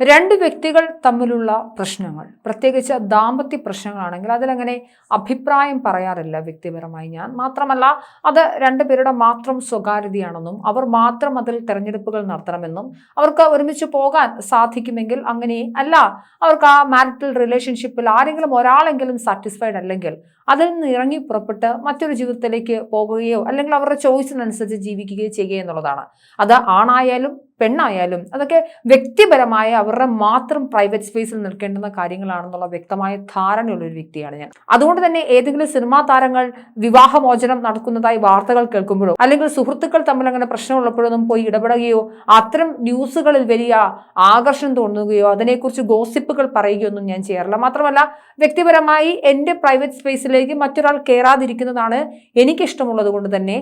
രണ്ട് വ്യക്തികൾ തമ്മിലുള്ള പ്രശ്നങ്ങൾ പ്രത്യേകിച്ച് ദാമ്പത്യ പ്രശ്നങ്ങളാണെങ്കിൽ അതിലങ്ങനെ അഭിപ്രായം പറയാറില്ല വ്യക്തിപരമായി. ഞാൻ മാത്രമല്ല അത് രണ്ടുപേരുടെ മാത്രം സ്വകാര്യതയാണെന്നും അവർ മാത്രം അതിൽ തെരഞ്ഞെടുപ്പുകൾ നടത്തണമെന്നും അവർക്ക് ഒരുമിച്ച് പോകാൻ സാധിക്കുമെങ്കിൽ അങ്ങനെ അല്ല. അവർക്ക് ആ മാരിറ്റൽ റിലേഷൻഷിപ്പിൽ ആരെങ്കിലും ഒരാളെങ്കിലും സാറ്റിസ്ഫൈഡ് അല്ലെങ്കിൽ അതിൽ നിന്ന് ഇറങ്ങി പുറപ്പെട്ട് മറ്റൊരു ജീവിതത്തിലേക്ക് പോകുകയോ അല്ലെങ്കിൽ അവരുടെ ചോയ്സിനനുസരിച്ച് ജീവിക്കുകയോ ചെയ്യുക എന്നുള്ളതാണ്. അത് ആണായാലും പെണ്ണായാലും അതൊക്കെ വ്യക്തിപരമായ അവരുടെ മാത്രം പ്രൈവറ്റ് സ്പേസിൽ നിൽക്കേണ്ടുന്ന കാര്യങ്ങളാണെന്നുള്ള വ്യക്തമായ ധാരണയുള്ളൊരു വ്യക്തിയാണ് ഞാൻ. അതുകൊണ്ട് തന്നെ ഏതെങ്കിലും സിനിമാ താരങ്ങൾ വിവാഹമോചനം നടക്കുന്നതായി വാർത്തകൾ കേൾക്കുമ്പോഴോ അല്ലെങ്കിൽ സുഹൃത്തുക്കൾ തമ്മിൽ അങ്ങനെ പ്രശ്നമുള്ളപ്പോഴൊന്നും പോയി ഇടപെടുകയോ അത്തരം ന്യൂസുകളിൽ വലിയ ആകർഷണം തോന്നുകയോ അതിനെക്കുറിച്ച് ഗോസിപ്പുകൾ പറയുകയോ ഒന്നും ഞാൻ ചെയ്യാറില്ല. മാത്രമല്ല വ്യക്തിപരമായി എന്റെ പ്രൈവറ്റ് സ്പേസിലേക്ക് മറ്റൊരാൾ കയറാതിരിക്കുന്നതാണ് എനിക്കിഷ്ടമുള്ളത് കൊണ്ട് തന്നെ.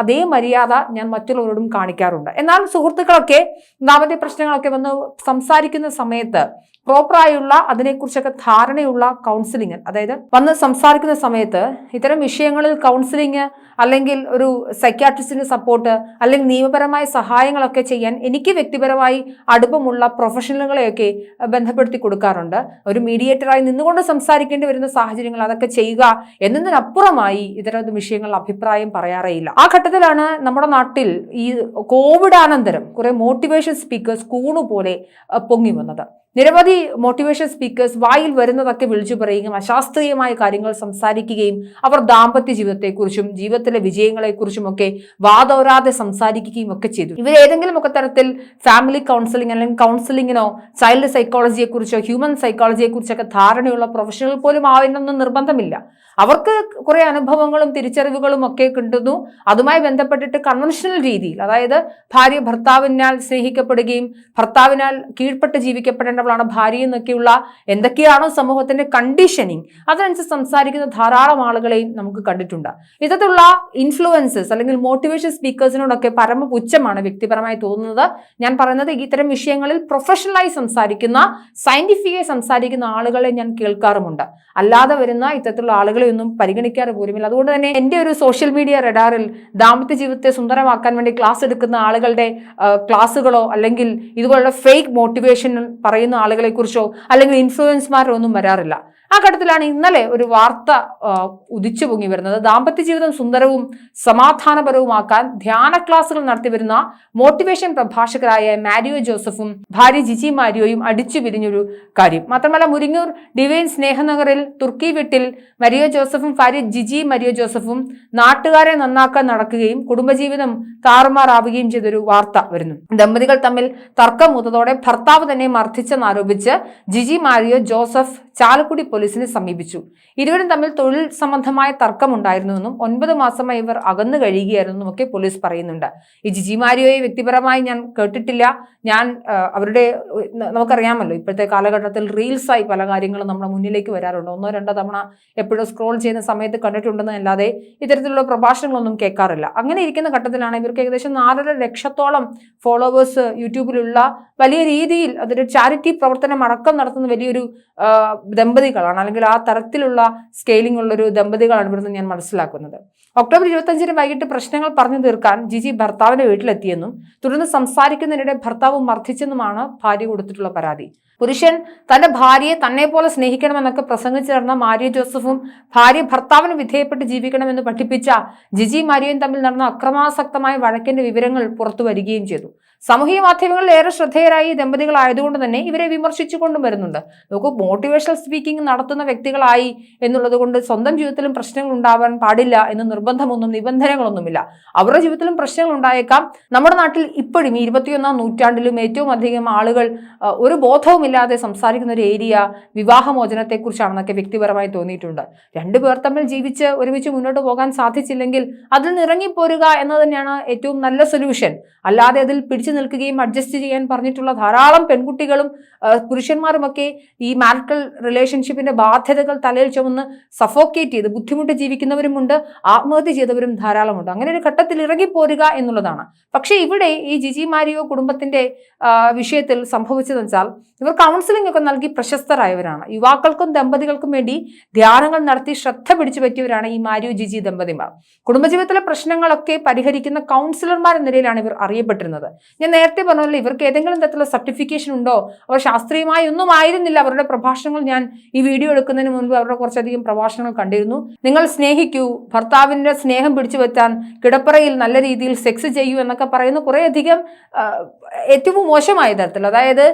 അതേ മര്യാദ ഞാൻ മറ്റുള്ളവരോടും കാണിക്കാറുണ്ട്. എന്നാൽ സുഹൃത്തുക്കളൊക്കെ ഒന്നാമത്തെ പ്രശ്നങ്ങളൊക്കെ വന്ന് സംസാരിക്കുന്ന സമയത്ത് പ്രോപ്പറായുള്ള അതിനെക്കുറിച്ചൊക്കെ ധാരണയുള്ള കൗൺസിലിംഗ് അതായത് വന്ന് സംസാരിക്കുന്ന സമയത്ത് ഇത്തരം വിഷയങ്ങളിൽ കൗൺസിലിംഗ് അല്ലെങ്കിൽ ഒരു സൈക്യാട്രിസ്റ്റിന്റെ സപ്പോർട്ട് അല്ലെങ്കിൽ നിയമപരമായ സഹായങ്ങളൊക്കെ ചെയ്യാൻ എനിക്ക് വ്യക്തിപരമായി അടുപ്പമുള്ള പ്രൊഫഷണലുകളെയൊക്കെ ബന്ധപ്പെടുത്തി കൊടുക്കാറുണ്ട്. ഒരു മീഡിയേറ്ററായി നിന്നുകൊണ്ട് സംസാരിക്കേണ്ടി വരുന്ന സാഹചര്യങ്ങൾ അതൊക്കെ ചെയ്യുക എന്നതിനപ്പുറമായി ഇത്തരം വിഷയങ്ങളിൽ അഭിപ്രായം പറയാറേയില്ല ആ ഘട്ടത്തിലാണ് നമ്മുടെ നാട്ടിൽ ഈ കോവിഡാനന്തരം കുറേ മോട്ടിവേഷൻ സ്പീക്കേഴ്സ് കൂണുപോലെ പൊങ്ങി വന്നത്. നിരവധി മോട്ടിവേഷൻ സ്പീക്കേഴ്സ് വായിൽ വരുന്നതൊക്കെ വിളിച്ചു പറയുകയും അശാസ്ത്രീയമായ കാര്യങ്ങൾ സംസാരിക്കുകയും അവർ ദാമ്പത്യ ജീവിതത്തെക്കുറിച്ചും ജീവിതത്തിലെ വിജയങ്ങളെക്കുറിച്ചും ഒക്കെ വാതോരാതെ സംസാരിക്കുകയും ഒക്കെ ചെയ്തു. ഇവർ ഏതെങ്കിലും ഒക്കെ തരത്തിൽ ഫാമിലി കൗൺസിലിംഗ് അല്ലെങ്കിൽ കൗൺസിലിങ്ങിനോ ചൈൽഡ് സൈക്കോളജിയെക്കുറിച്ചോ ഹ്യൂമൻ സൈക്കോളജിയെക്കുറിച്ചൊക്കെ ധാരണയുള്ള പ്രൊഫഷണൽ പോലും ആവുന്നൊന്നും നിർബന്ധമില്ല. അവർക്ക് കുറേ അനുഭവങ്ങളും തിരിച്ചറിവുകളും ഒക്കെ കിട്ടുന്നു. അതുമായി ബന്ധപ്പെട്ടിട്ട് കൺവെൻഷണൽ രീതിയിൽ അതായത് ഭാര്യ ഭർത്താവിനാൽ സ്നേഹിക്കപ്പെടുകയും ഭർത്താവിനാൽ കീഴ്പ്പെട്ട് ജീവിക്കപ്പെടേണ്ടവളാണ് ഭാര്യ എന്നൊക്കെയുള്ള എന്തൊക്കെയാണോ സമൂഹത്തിന്റെ കണ്ടീഷനിങ് അതിനനുസരിച്ച് സംസാരിക്കുന്ന ധാരാളം ആളുകളെയും നമുക്ക് കണ്ടിട്ടുണ്ട്. ഇത്തരത്തിലുള്ള ഇൻഫ്ലുവൻസസ് അല്ലെങ്കിൽ മോട്ടിവേഷൻ സ്പീക്കേഴ്സിനോടൊക്കെ പരമപുച്ഛമാണ് വ്യക്തിപരമായി തോന്നുന്നത്. ഞാൻ പറയുന്നത് ഇത്തരം വിഷയങ്ങളിൽ പ്രൊഫഷണലായി സംസാരിക്കുന്ന സയന്റിഫിക്കായി സംസാരിക്കുന്ന ആളുകളെ ഞാൻ കേൾക്കാറുമുണ്ട്. അല്ലാതെ വരുന്ന ഇത്തരത്തിലുള്ള ആളുകളെ ഒന്നും പരിഗണിക്കാറ് പോലുമില്ല. അതുകൊണ്ട് തന്നെ എന്റെ ഒരു സോഷ്യൽ മീഡിയ റഡാറിൽ ദാമ്പത്യ ജീവിതത്തെ സുന്ദരമാക്കാൻ വേണ്ടി ക്ലാസ് എടുക്കുന്ന ആളുകളുടെ ക്ലാസ്സുകളോ അല്ലെങ്കിൽ ഇതുപോലുള്ള ഫേക്ക് മോട്ടിവേഷൻ പറയുന്ന ആളുകളെ കുറിച്ചോ അല്ലെങ്കിൽ ഇൻഫ്ലുവൻസ്മാരോ ഒന്നും വരാറില്ല. ആ ഘട്ടത്തിലാണ് ഇന്നലെ ഒരു വാർത്ത ഉദിച്ചു പൊങ്ങി വരുന്നത്. ദാമ്പത്യ ജീവിതം സുന്ദരവും സമാധാനപരവുമാക്കാൻ ധ്യാന ക്ലാസുകൾ നടത്തിവരുന്ന മോട്ടിവേഷൻ പ്രഭാഷകരായ മാരിയോ ജോസഫും ഭാര്യ ജിജി മാരിയോയും അടിച്ചു പിരിഞ്ഞൊരു കാര്യം. മാത്രമല്ല മുരിങ്ങൂർ ഡിവൈൻ സ്നേഹനഗറിൽ തുർക്കി വീട്ടിൽ മരിയോ ജോസഫും ഭാര്യ ജിജി മരിയോ ജോസഫും നാട്ടുകാരെ നന്നാക്കാൻ നടക്കുകയും കുടുംബജീവിതം താറുമാറാവുകയും ചെയ്തൊരു വാർത്ത വരുന്നു. ദമ്പതികൾ തമ്മിൽ തർക്കം മൂത്തതോടെ ഭർത്താവ് തന്നെ മർദ്ദിച്ചെന്നാരോപിച്ച് ജിജി മാരിയോ ജോസഫ് ചാലക്കുടി പോലീസിനെ സമീപിച്ചു. ഇരുവരും തമ്മിൽ തൊഴിൽ സംബന്ധമായ തർക്കമുണ്ടായിരുന്നുവെന്നും ഒൻപത് മാസമായി ഇവർ അകന്നു കഴിയുകയായിരുന്നുവെന്നൊക്കെ പോലീസ് പറയുന്നുണ്ട്. ഈ ജിജി മാരിയോയെ വ്യക്തിപരമായി ഞാൻ കേട്ടിട്ടില്ല. ഞാൻ അവരുടെ നമുക്കറിയാമല്ലോ ഇപ്പോഴത്തെ കാലഘട്ടത്തിൽ റീൽസായി പല കാര്യങ്ങളും നമ്മുടെ മുന്നിലേക്ക് വരാറുണ്ട്. ഒന്നോ രണ്ടോ തവണ എപ്പോഴും സ്ക്രോൾ ചെയ്യുന്ന സമയത്ത് കണ്ടിട്ടുണ്ടെന്ന് അല്ലാതെ ഇത്തരത്തിലുള്ള പ്രഭാഷണങ്ങളൊന്നും കേൾക്കാറില്ല. അങ്ങനെ ഇരിക്കുന്ന ഘട്ടത്തിലാണ് ഇവർക്ക് ഏകദേശം നാലര ലക്ഷത്തോളം ഫോളോവേഴ്സ് യൂട്യൂബിലുള്ള വലിയ രീതിയിൽ അതൊരു ചാരിറ്റി പ്രവർത്തനം അടക്കം നടത്തുന്ന വലിയൊരു ദമ്പതികളാണ്. അല്ലെങ്കിൽ ആ തരത്തിലുള്ള സ്കെയിലിംഗ് ഉള്ളൊരു ദമ്പതികളാണ് ഇവിടുന്ന് ഞാൻ മനസ്സിലാക്കുന്നത്. ഒക്ടോബർ ഇരുപത്തഞ്ചിന് വൈകിട്ട് പ്രശ്നങ്ങൾ പറഞ്ഞു തീർക്കാൻ ജിജി ഭർത്താവിന്റെ വീട്ടിലെത്തിയെന്നും തുടർന്ന് സംസാരിക്കുന്നതിനിടെ ഭർത്താവ് മർദ്ദിച്ചെന്നുമാണ് ഭാര്യ കൊടുത്തിട്ടുള്ള പരാതി. പുരുഷൻ തന്റെ ഭാര്യയെ തന്നെ പോലെ സ്നേഹിക്കണമെന്നൊക്കെ പ്രസംഗിച്ചു നടന്ന മാരിയ ജോസഫും ഭാര്യ ഭർത്താവിന് വിധേയപ്പെട്ട് ജീവിക്കണമെന്ന് പഠിപ്പിച്ച ജിജി മാരിയയും തമ്മിൽ നടന്ന അക്രമാസക്തമായ വഴക്കിന്റെ വിവരങ്ങൾ പുറത്തു വരികയും ചെയ്തു. സാമൂഹിക മാധ്യമങ്ങളിൽ ഏറെ ശ്രദ്ധേയരായി ദമ്പതികളായതുകൊണ്ട് തന്നെ ഇവരെ വിമർശിച്ചുകൊണ്ടും വരുന്നുണ്ട്. നോക്കൂ മോട്ടിവേഷണൽ സ്പീക്കിംഗ് നടത്തുന്ന വ്യക്തികളായി എന്നുള്ളത് കൊണ്ട് സ്വന്തം ജീവിതത്തിലും പ്രശ്നങ്ങൾ ഉണ്ടാവാൻ പാടില്ല എന്ന് നിർബന്ധമൊന്നും നിബന്ധനകളൊന്നുമില്ല. അവരുടെ ജീവിതത്തിലും പ്രശ്നങ്ങൾ ഉണ്ടായേക്കാം. നമ്മുടെ നാട്ടിൽ ഇപ്പോഴും ഈ ഇരുപത്തിയൊന്നാം നൂറ്റാണ്ടിലും ഏറ്റവും അധികം ആളുകൾ ഒരു ബോധവുമില്ലാതെ സംസാരിക്കുന്ന ഒരു ഏരിയ വിവാഹമോചനത്തെക്കുറിച്ചാണെന്നൊക്കെ വ്യക്തിപരമായി തോന്നിയിട്ടുണ്ട്. രണ്ടുപേർ തമ്മിൽ ജീവിച്ച് ഒരുമിച്ച് മുന്നോട്ട് പോകാൻ സാധിച്ചില്ലെങ്കിൽ അതിൽ നിന്ന് ഇറങ്ങിപ്പോരുക എന്നത് തന്നെയാണ് ഏറ്റവും നല്ല സൊല്യൂഷൻ അല്ലാതെ അതിൽ പിടിച്ചു നിൽക്കുകയും അഡ്ജസ്റ്റ് ചെയ്യാൻ പറഞ്ഞിട്ടുള്ള ധാരാളം പെൺകുട്ടികളും പുരുഷന്മാരുമൊക്കെ ഈ മാരിറ്റൽ റിലേഷൻഷിപ്പിന്റെ ബാധ്യതകൾ തലയിൽ ചുമന്ന് സഫോക്കേറ്റ് ചെയ്ത് ബുദ്ധിമുട്ട് ജീവിക്കുന്നവരുമുണ്ട് ആത്മഹത്യ ചെയ്തവരും ധാരാളമുണ്ട്. അങ്ങനെ ഒരു ഘട്ടത്തിൽ ഇറങ്ങിപ്പോരുക എന്നുള്ളതാണ്. പക്ഷേ ഇവിടെ ഈ ജിജി മാരിയോ കുടുംബത്തിന്റെ വിഷയത്തിൽ സംഭവിച്ചതെന്ന് വെച്ചാൽ ഇവർ കൗൺസിലിംഗ് ഒക്കെ നൽകി പ്രശസ്തരായവരാണ്. യുവാക്കൾക്കും ദമ്പതികൾക്കും വേണ്ടി ധ്യാനങ്ങൾ നടത്തി ശ്രദ്ധ പിടിച്ചു പറ്റിയവരാണ് ഈ മാരിയോ ജിജി ദമ്പതിമാർ. കുടുംബജീവിതത്തിലെ പ്രശ്നങ്ങളൊക്കെ പരിഹരിക്കുന്ന കൗൺസിലർമാർ എന്ന നിലയിലാണ് ഇവർ അറിയപ്പെട്ടിരുന്നത്. ഞാൻ നേരത്തെ പറഞ്ഞല്ലോ ഇവർക്ക് ഏതെങ്കിലും തരത്തിലുള്ള സർട്ടിഫിക്കേഷൻ ഉണ്ടോ? അവർ ശാസ്ത്രീയമായി ഒന്നും ആയിരുന്നില്ല. അവരുടെ പ്രഭാഷണങ്ങൾ ഞാൻ ഈ വീഡിയോ എടുക്കുന്നതിന് മുൻപ് അവരുടെ കുറച്ചധികം പ്രഭാഷണങ്ങൾ കണ്ടിരുന്നു. നിങ്ങൾ സ്നേഹിക്കൂ. ഭർത്താവിന്റെ സ്നേഹം പിടിച്ചു വെച്ചാൻ കിടപ്പറയിൽ നല്ല രീതിയിൽ സെക്സ് ചെയ്യൂ എന്നൊക്കെ പറയുന്ന കുറേയധികം ഏറ്റവും മോശമായ തരത്തിൽ അതായത്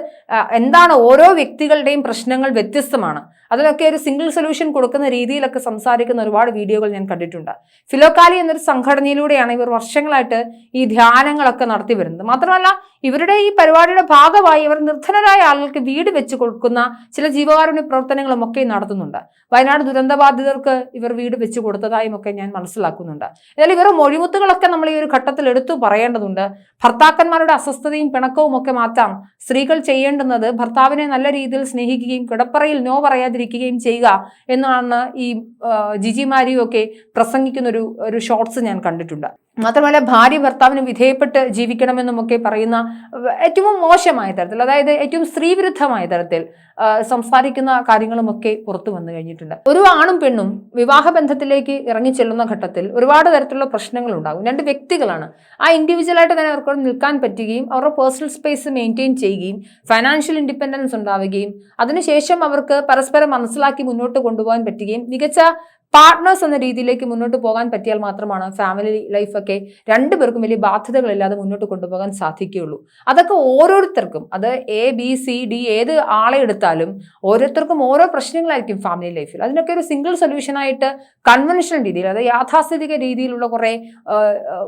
എന്താണ് ഓരോ വ്യക്തികളുടെയും പ്രശ്നങ്ങൾ വ്യത്യസ്തമാണ്. അതിലൊക്കെ ഒരു സിംഗിൾ സൊല്യൂഷൻ കൊടുക്കുന്ന രീതിയിലൊക്കെ സംസാരിക്കുന്ന ഒരുപാട് വീഡിയോകൾ ഞാൻ കണ്ടിട്ടുണ്ട്. ഫിലോക്കാലി എന്നൊരു സംഘടനയിലൂടെയാണ് ഇവർ വർഷങ്ങളായിട്ട് ഈ ധ്യാനങ്ങളൊക്കെ നടത്തി വരുന്നത്. മാത്രമല്ല ഇവരുടെ ഈ പരിപാടിയുടെ ഭാഗമായി ഇവർ നിർധനരായ ആളുകൾക്ക് വീട് വെച്ച് കൊടുക്കുന്ന ചില ജീവകാരുണ്യ പ്രവർത്തനങ്ങളും ഒക്കെ നടത്തുന്നുണ്ട്. വയനാട് ദുരന്തബാധിതർക്ക് ഇവർ വീട് വെച്ച് കൊടുത്തതായും ഒക്കെ ഞാൻ മനസ്സിലാക്കുന്നുണ്ട്. എന്നാൽ ഇവരുടെ മൊഴിമുത്തുകളൊക്കെ നമ്മൾ ഈ ഒരു ഘട്ടത്തിൽ എടുത്തു പറയേണ്ടതുണ്ട്. ഭർത്താക്കന്മാരുടെ അസ്വസ്ഥതയും പിണക്കവും ഒക്കെ മാറ്റാം സ്ത്രീകൾ ചെയ്യേണ്ടുന്നത് ഭർത്താവിനെ നല്ല രീതിയിൽ സ്നേഹിക്കുകയും കിടപ്പറയിൽ നോ പറയാതിരിക്കുകയും ചെയ്യുക എന്നാണ് ഈ ജിജിമാരിയും ജിജി മാരിയും ഒക്കെ പ്രസംഗിക്കുന്ന ഒരു ഒരു ഷോർട്സ് ഞാൻ കണ്ടിട്ടുണ്ട്. മാത്രമല്ല ഭാര്യ ഭർത്താവിന് വിധേയപ്പെട്ട് ജീവിക്കണമെന്നുമൊക്കെ പറയുന്ന ഏറ്റവും മോശമായ തരത്തിൽ അതായത് ഏറ്റവും സ്ത്രീവിരുദ്ധമായ തരത്തിൽ സംസാരിക്കുന്ന കാര്യങ്ങളുമൊക്കെ പുറത്തു വന്നു കഴിഞ്ഞിട്ടുണ്ട്. ഒരു ആണും പെണ്ണും വിവാഹബന്ധത്തിലേക്ക് ഇറങ്ങി ചെല്ലുന്ന ഘട്ടത്തിൽ ഒരുപാട് തരത്തിലുള്ള പ്രശ്നങ്ങൾ ഉണ്ടാകും രണ്ട് വ്യക്തികളാണ്. ആ ഇൻഡിവിജ്വലായിട്ട് തന്നെ അവർക്ക് നിൽക്കാൻ പറ്റുകയും അവരുടെ പേഴ്സണൽ സ്പേസ് മെയിന്റെയിൻ ചെയ്യുകയും ഫൈനാൻഷ്യൽ ഇൻഡിപെൻഡൻസ് ഉണ്ടാവുകയും അതിനുശേഷം അവർക്ക് പരസ്പരം മനസ്സിലാക്കി മുന്നോട്ട് കൊണ്ടുപോകാൻ പറ്റുകയും മികച്ച പാർട്ട്നേഴ്സ് എന്ന രീതിയിലേക്ക് മുന്നോട്ട് പോകാൻ പറ്റിയാൽ മാത്രമാണ് ഫാമിലി ലൈഫൊക്കെ രണ്ടുപേർക്കും വലിയ ബാധ്യതകളില്ലാതെ മുന്നോട്ട് കൊണ്ടുപോകാൻ സാധിക്കുകയുള്ളൂ. അതൊക്കെ ഓരോരുത്തർക്കും അത് എ ബി സി ഡി ഏത് ആളെ എടുത്താലും ഓരോരുത്തർക്കും ഓരോ പ്രശ്നങ്ങളായിരിക്കും ഫാമിലി ലൈഫിൽ അതിനൊക്കെ ഒരു സിംഗിൾ സൊല്യൂഷനായിട്ട് കൺവെൻഷണൽ രീതിയിൽ അതായത് യാഥാസ്ഥിതിക രീതിയിലുള്ള കുറേ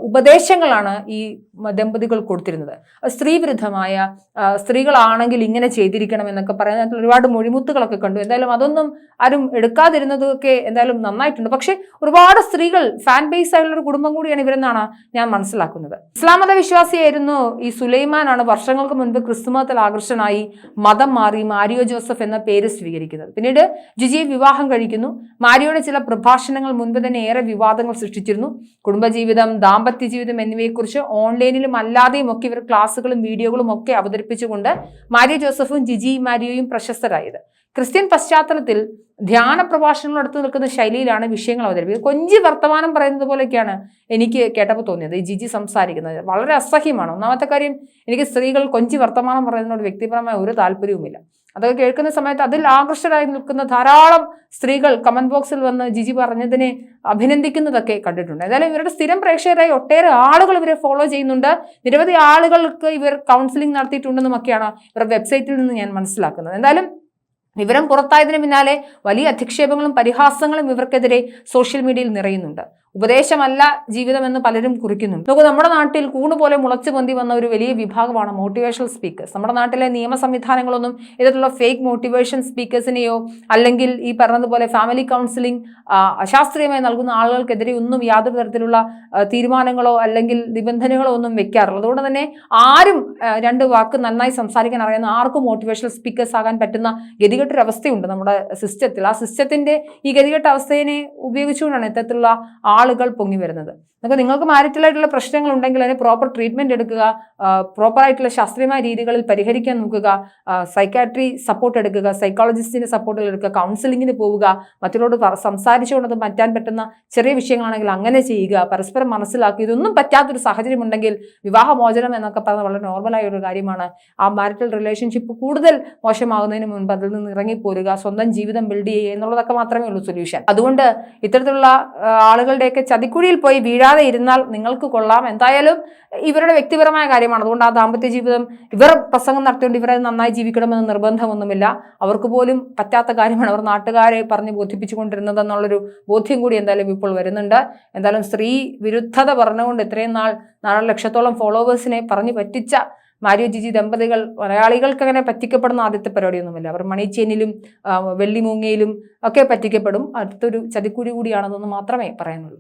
ഉപദേശങ്ങളാണ് ഈ ദമ്പതികൾ കൊടുത്തിരുന്നത്. സ്ത്രീ വിരുദ്ധമായ ആ, സ്ത്രീകളാണെങ്കിൽ ഇങ്ങനെ ചെയ്തിരിക്കണം എന്നൊക്കെ പറയുന്ന ഒരുപാട് മൊഴിമുത്തുകളൊക്കെ കണ്ടു. എന്തായാലും അതൊന്നും ആരും എടുക്കാതിരുന്നതൊക്കെ എന്തായാലും നന്നായിട്ടുണ്ട്. പക്ഷേ ഒരുപാട് സ്ത്രീകൾ ഫാൻ ബേസ് ആയിട്ടുള്ള ഒരു കുടുംബം കൂടിയാണ് ഇവരെന്നാണ് ഞാൻ മനസ്സിലാക്കുന്നത്. ഇസ്ലാം മത വിശ്വാസിയായിരുന്നു ഈ സുലൈമാനാണ് വർഷങ്ങൾക്ക് മുൻപ് ക്രിസ്തുമതത്തിൽ ആകർഷണമായി മതം മാറി മാരിയോ ജോസഫ് എന്ന പേര് സ്വീകരിക്കുന്നത്. പിന്നീട് ജിജിയെ വിവാഹം കഴിക്കുന്നു. മാരിയോയുടെ ചില പ്രഭാഷണങ്ങൾ മുൻപ് തന്നെ ഏറെ വിവാദങ്ങൾ സൃഷ്ടിച്ചിരുന്നു. കുടുംബജീവിതം ദാമ്പത്യ ജീവിതം എന്നിവയെക്കുറിച്ച് ഓൺലൈനിലും അല്ലാതെയും ഒക്കെ ഇവർ ക്ലാസ്സുകളും വീഡിയോകളും ഒക്കെ അവതരിപ്പിച്ചുകൊണ്ട് മാരിയോ ജോസഫും ജിജി മാരിയോയും പ്രശസ്തരായത്. ക്രിസ്ത്യൻ പശ്ചാത്തലത്തിൽ ധ്യാന പ്രഭാഷണങ്ങൾ എടുത്ത് നിൽക്കുന്ന ശൈലിയിലാണ് വിഷയങ്ങൾ അവതരിപ്പിക്കുന്നത്. കൊഞ്ചി വർത്തമാനം പറയുന്നത് പോലെയൊക്കെയാണ് എനിക്ക് കേട്ടപ്പോൾ തോന്നിയത്. ഈ ജിജി സംസാരിക്കുന്നത് വളരെ അസഹ്യമാണ്. ഒന്നാമത്തെ കാര്യം എനിക്ക് സ്ത്രീകൾ കൊഞ്ചി വർത്തമാനം പറയുന്നതിനോട് വ്യക്തിപരമായ ഒരു താല്പര്യവുമില്ല. അതൊക്കെ കേൾക്കുന്ന സമയത്ത് അതിൽ ആകർഷകരായി നിൽക്കുന്ന ധാരാളം സ്ത്രീകൾ കമന്റ് ബോക്സിൽ വന്ന് ജിജി പറഞ്ഞതിനെ അഭിനന്ദിക്കുന്നതൊക്കെ കണ്ടിട്ടുണ്ട്. ഏതായാലും ഇവരുടെ സ്ഥിരം പ്രേക്ഷകരായി ഒട്ടേറെ ആളുകൾ ഇവരെ ഫോളോ ചെയ്യുന്നുണ്ട്. നിരവധി ആളുകൾക്ക് ഇവർ കൗൺസിലിംഗ് നടത്തിയിട്ടുണ്ടെന്നുമൊക്കെയാണ് ഇവരുടെ വെബ്സൈറ്റിൽ നിന്ന് ഞാൻ മനസ്സിലാക്കുന്നത്. എന്തായാലും വിവരം പുറത്തായതിനു പിന്നാലെ വലിയ അധിക്ഷേപങ്ങളും പരിഹാസങ്ങളും ഇവർക്കെതിരെ സോഷ്യൽ മീഡിയയിൽ നിറയുന്നുണ്ട്. ഉപദേശമല്ല ജീവിതമെന്ന് പലരും കുറിക്കുന്നുണ്ട്. നോക്കൂ നമ്മുടെ നാട്ടിൽ കൂണ് പോലെ മുളച്ചു പൊന്തി വന്ന ഒരു വലിയ വിഭാഗമാണ് മോട്ടിവേഷണൽ സ്പീക്കേഴ്സ് നമ്മുടെ നാട്ടിലെ നിയമ സംവിധാനങ്ങളൊന്നും ഇത്തരത്തിലുള്ള ഫേക്ക് മോട്ടിവേഷൻ സ്പീക്കേഴ്സിനെയോ അല്ലെങ്കിൽ ഈ പറഞ്ഞതുപോലെ ഫാമിലി കൗൺസിലിംഗ് അശാസ്ത്രീയമായി നൽകുന്ന ആളുകൾക്കെതിരെ ഒന്നും യാതൊരു തരത്തിലുള്ള തീരുമാനങ്ങളോ അല്ലെങ്കിൽ നിബന്ധനകളോ ഒന്നും വെക്കാറില്ല. അതുകൊണ്ട് തന്നെ ആരും രണ്ട് വാക്ക് നന്നായി സംസാരിക്കാൻ അറിയുന്ന ആർക്കും മോട്ടിവേഷണൽ സ്പീക്കേഴ്സ് ആകാൻ പറ്റുന്ന ഗതികെട്ടൊരവസ്ഥയുണ്ട് നമ്മുടെ സിസ്റ്റത്തിൽ. ആ സിസ്റ്റത്തിന്റെ ഈ ഗതികെട്ട അവസ്ഥയെ ഉപയോഗിച്ചുകൊണ്ടാണ് ഇത്തരത്തിലുള്ള ആളുകൾ പൊങ്ങി വരുന്നത്. നമുക്ക് നിങ്ങൾക്ക് മാരിറ്റലായിട്ടുള്ള പ്രശ്നങ്ങൾ ഉണ്ടെങ്കിൽ അതിന് പ്രോപ്പർ ട്രീറ്റ്മെന്റ് എടുക്കുക പ്രോപ്പർ ആയിട്ടുള്ള ശാസ്ത്രീയമായ രീതികളിൽ പരിഹരിക്കാൻ നോക്കുക സൈക്കാട്രി സപ്പോർട്ട് എടുക്കുക സൈക്കോളജിസ്റ്റിന്റെ സപ്പോർട്ടിൽ എടുക്കുക കൗൺസിലിങ്ങിന് പോവുക മറ്റുള്ളവരോട് സംസാരിച്ചുകൊണ്ട് മാറ്റാൻ പറ്റുന്ന ചെറിയ വിഷയങ്ങളാണെങ്കിൽ അങ്ങനെ ചെയ്യുക പരസ്പരം മനസ്സിലാക്കുക ഇതൊന്നും പറ്റാത്തൊരു സാഹചര്യം ഉണ്ടെങ്കിൽ വിവാഹമോചനം എന്നൊക്കെ പറഞ്ഞ വളരെ നോർമലായ ഒരു കാര്യമാണ്. ആ മാരിറ്റൽ റിലേഷൻഷിപ്പ് കൂടുതൽ മോശമാകുന്നതിന് മുൻപ് അതിൽ നിന്ന് ഇറങ്ങിപ്പോരുക സ്വന്തം ജീവിതം ബിൽഡ് ചെയ്യുക എന്നുള്ളതൊക്കെ മാത്രമേ ഉള്ളൂ സൊല്യൂഷൻ അതുകൊണ്ട് ഇത്തരത്തിലുള്ള ആ, ആളുകളുടെയൊക്കെ ചതിക്കുഴിയിൽ പോയി വീഴാതെ ഇരുന്നാൽ നിങ്ങൾക്ക് കൊള്ളാം. എന്തായാലും ഇവരുടെ വ്യക്തിപരമായ കാര്യമാണ്. അതുകൊണ്ട് ആ ദാമ്പത്യ ജീവിതം ഇവർ പ്രസംഗം നടത്തിക്കൊണ്ട് ഇവരെ നന്നായി ജീവിക്കണമെന്ന് നിർബന്ധമൊന്നുമില്ല. അവർക്ക് പോലും പറ്റാത്ത കാര്യമാണ് അവർ നാട്ടുകാരെ പറഞ്ഞ് ബോധിപ്പിച്ചുകൊണ്ടിരുന്നത് എന്നുള്ളൊരു ബോധ്യം കൂടി എന്തായാലും ഇപ്പോൾ വരുന്നുണ്ട്. എന്തായാലും സ്ത്രീ വിരുദ്ധത പറഞ്ഞുകൊണ്ട് ഇത്രയും നാൾ നാല് ലക്ഷത്തോളം ഫോളോവേഴ്സിനെ പറഞ്ഞു പറ്റിച്ച മാരിയോ ജിജി ദമ്പതികൾ മലയാളികൾക്ക് അങ്ങനെ പറ്റിക്കപ്പെടുന്ന ആദ്യത്തെ പരിപാടിയൊന്നുമില്ല. അവർ മണിച്ചേനിലും വെള്ളിമൂങ്ങയിലും ഒക്കെ പറ്റിക്കപ്പെടും. അടുത്തൊരു ചതിക്കുഴി കൂടിയാണെന്നൊന്ന് മാത്രമേ പറയാനുള്ളൂ.